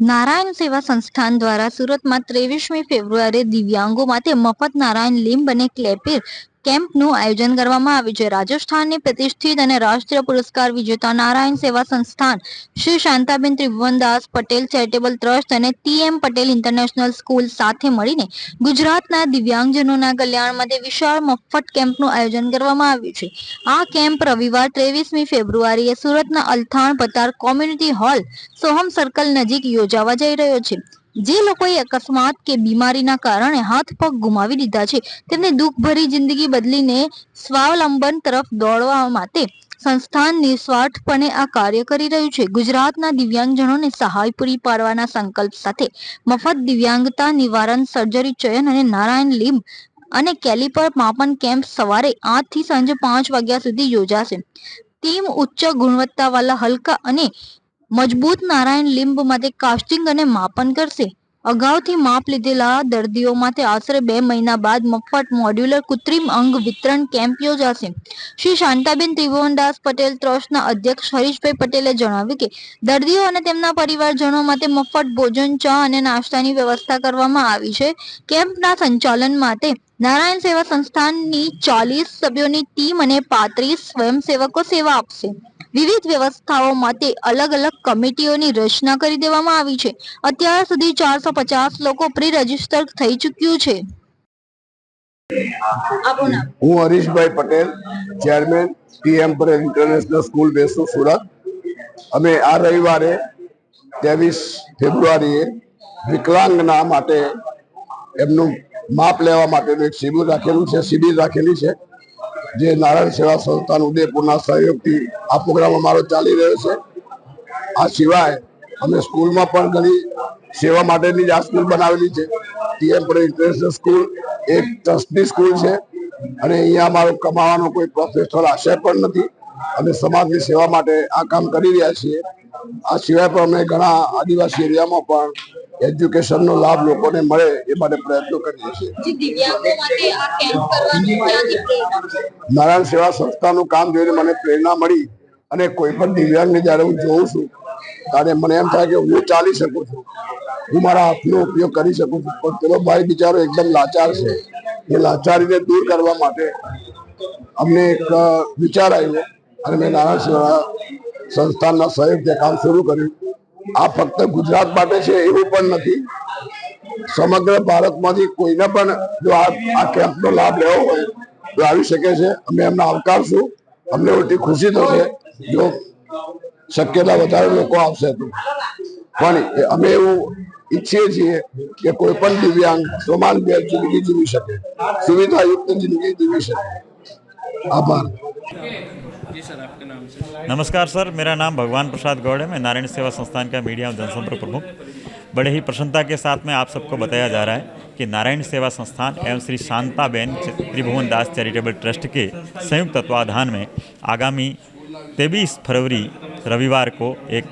નારાયણ સેવા સંસ્થાન દ્વારા સુરતમાં ત્રેવીસમી ફેબ્રુઆરી દિવ્યાંગો માટે મફત નારાયણ લીંબ અને ક્લેપીર કેમ્પનું આયોજન કરવામાં આવ્યું છે. રાજસ્થાનની પ્રતિષ્ઠિત અને રાષ્ટ્રીય પુરસ્કાર વિજેતા નારાયણ સેવા સંસ્થાન શ્રી શાંતાબેન ત્રિભુવનદાસ પટેલ ચેરિટેબલ ટ્રસ્ટ અને T M Patel international school સાથે મળીને ગુજરાતના દિવ્યાંગજનોના કલ્યાણ માટે વિશાળ મફત કેમ્પનું આયોજન કરવામાં આવ્યું છે. આ કેમ્પ રવિવાર ત્રેવીસમી ફેબ્રુઆરીએ સુરતના અલથાણ પતાર કોમ્યુનિટી હોલ સોહમ સર્કલ નજીક યોજાવા જઈ રહ્યો છે. જે લોકોએ અકસ્માત કે બીમારીના કારણે હાથ પગ ગુમાવી દીધા છે, તેમને દુઃખભરી જિંદગી બદલીને સ્વાવલંબન તરફ દોડવા માટે સંસ્થાન નિસ્વાર્થપણે આ કાર્ય કરી રહ્યું છે. ગુજરાતના દિવ્યાંગજનોને સહાય પૂરી પાડવાના સંકલ્પ સાથે મફત દિવ્યાંગતા નિવારણ, સર્જરી, ચયન અને નારાયણ લીંબ અને કેલિપર માપન કેમ્પ સવારે આઠથી સાંજે પાંચ વાગ્યા સુધી યોજાશે. ટીમ ઉચ્ચ ગુણવત્તાવાળા હલકા અને મજબૂત નારાયણ લીંબ માટે કાસ્ટિંગ અને માપન કરશે. અગાઉથી માપ લીધેલા દર્દીઓ માટે આશરે બે મહિના બાદ મફત મોડ્યુલર કૃત્રિમ અંગ વિતરણ કેમ્પ યોજાશે. શ્રી શાંતાબેન ત્રિભુવનદાસ પટેલ ટ્રસ્ટના અધ્યક્ષ હરીશભાઈ પટેલે જણાવ્યું કે, દર્દીઓ અને તેમના પરિવારજનો માટે મફત ભોજન, ચા અને નાસ્તાની વ્યવસ્થા કરવામાં આવી છે. કેમ્પના સંચાલન માટે નારાયણ સેવા સંસ્થાનની ચાલીસ સભ્યોની ટીમ અને પાંત્રીસ સ્વયંસેવકો સેવા આપશે. વિવિધ વ્યવસ્થાઓ માટે અલગ અલગ કમિટીઓની રચના કરી દેવામાં આવી છે. અત્યાર સુધી ચારસો પચાસ લોકો પ્રી રજિસ્ટર થઈ ચૂક્યું છે. હું Harishbhai Patel chairman T M Patel international school Vesu Surat અમે આ રવિવારે ત્રેવીસ ફેબ્રુઆરીએ વિકલાંગના માટે એમનું માપ લેવા માટેનું એક શિબિર રાખેલું છે શિબિર રાખેલી છે. જે નારાયણ સેવા સંસ્થાન ઉદયપુરના સહયોગથી આ પ્રોગ્રામ અમારો ચાલી રહ્યો છે. આ સિવાય અમે સ્કૂલમાં પણ ઘણી સેવા માટેની જ આ સ્કૂલ બનાવેલી છે. ટીએમ પર ઇન્ટરનેશનલ સ્કૂલ, એક ટ્રસ્ટની સ્કૂલ છે. અને અહીંયા અમારો કમાવાનો કોઈ પ્રોફેશનલ આશય પણ નથી. અમે સમાજની સેવા માટે આ કામ કરી રહ્યા છીએ. આ સિવાય પણ અમે ઘણા આદિવાસી એરિયામાં પણ એજ્યુકેશનનો લાભ લોકોને મળે એ માટે પ્રયત્નો કરીએ છીએ. નારાયણ સેવા સંસ્થાનું કામ જોઈને મને પ્રેરણા મળી અને કોઈ પણ દિવ્યાંગને જ્યારે હું જોઉં છું ત્યારે મને એમ થાય કે હું ચાલી શકું છું. હું મારા હાથનો ઉપયોગ કરી શકું છું. પણ પેલો ભાઈ બિચારો એકદમ લાચાર છે. એ લાચારીને દૂર કરવા માટે અમને એક વિચાર આવ્યો અને મેં નારાયણ સેવા સંસ્થાનના સહયોગથી કામ શરૂ કર્યું. આ ફક્ત ગુજરાત માટે છે એવું પણ નથી. સમગ્ર ભારતમાંથી કોઈને પણ જો આ કેમ્પનો લાભ લેવો હોય તો આવી શકે છે. અમે એમને આવકારશું અમને ઉલટી ખુશી થશે જો શક્યતા વધારે લોકો આવશે તો. પણ અમે એવું ઈચ્છીએ છીએ કે કોઈ પણ દિવ્યાંગ સમાન બે જિંદગી જીવી શકે. સુવિધાયુક્ત જિંદગી જીવી શકે. આભાર. नमस्कार सर, मेरा नाम भगवान प्रसाद गौड़ है। मैं नारायण सेवा संस्थान का मीडिया और जनसंपर्क प्रमुख। बड़े ही प्रसन्नता के साथ में आप सबको बताया जा रहा है कि नारायण सेवा संस्थान एवं Shri Shantaben Tribhuvandas charitable trust के संयुक्त तत्वाधान में आगामी तेईस फरवरी रविवार को एक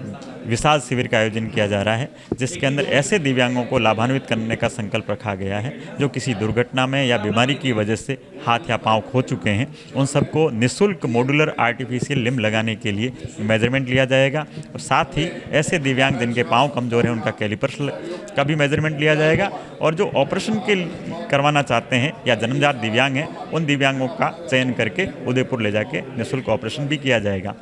विशाल शिविर का आयोजन किया जा रहा है, जिसके अंदर ऐसे दिव्यांगों को लाभान्वित करने का संकल्प रखा गया है, जो किसी दुर्घटना में या बीमारी की वजह से हाथ या पाँव खो चुके हैं। उन सबको निशुल्क मॉडुलर आर्टिफिशियल लिम लगाने के लिए मेज़रमेंट लिया जाएगा और साथ ही ऐसे दिव्यांग जिनके पाँव कमज़ोर हैं, उनका कैलिपर्स का भी मेज़रमेंट लिया जाएगा। और जो ऑपरेशन के करवाना चाहते हैं या जन्मजात दिव्यांग हैं, उन दिव्यांगों का चयन करके उदयपुर ले जाके निःशुल्क ऑपरेशन भी किया जाएगा।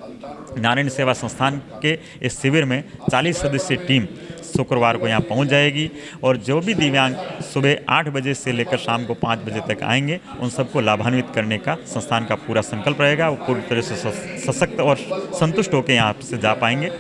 नारायण सेवा संस्थान के इस शिविर में 40 सदस्यीय टीम शुक्रवार को यहाँ पहुँच जाएगी और जो भी दिव्यांग सुबह आठ बजे से लेकर शाम को पाँच बजे तक आएँगे, उन सबको लाभान्वित करने का संस्थान का पूरा संकल्प रहेगा। वो पूरी तरह से सशक्त और संतुष्ट होकर यहाँ से जा पाएँगे।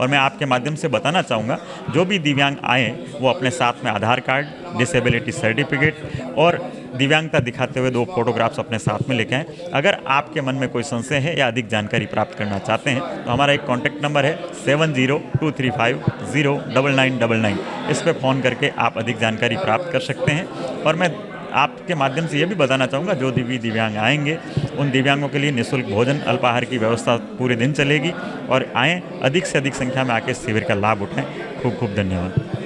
और मैं आपके माध्यम से बताना चाहूँगा, जो भी दिव्यांग आए, वो अपने साथ में आधार कार्ड, डिसेबिलिटी सर्टिफिकेट और दिव्यांगता दिखाते हुए दो फोटोग्राफ्स अपने साथ में लेके आएँ। अगर आपके मन में कोई संशय है या अधिक जानकारी प्राप्त करना चाहते हैं तो हमारा एक कॉन्टैक्ट नंबर है seven zero two three five zero double nine double nine. इस पर फ़ोन करके आप अधिक जानकारी प्राप्त कर सकते हैं। और मैं आपके माध्यम से ये भी बताना चाहूँगा, जो भी दिव्यांग आएँगे, उन दिव्यांगों के लिए निःशुल्क भोजन, अल्पाहार की व्यवस्था पूरे दिन चलेगी। और आएँ, अधिक से अधिक संख्या में आके शिविर का लाभ उठाएँ। खूब खूब धन्यवाद।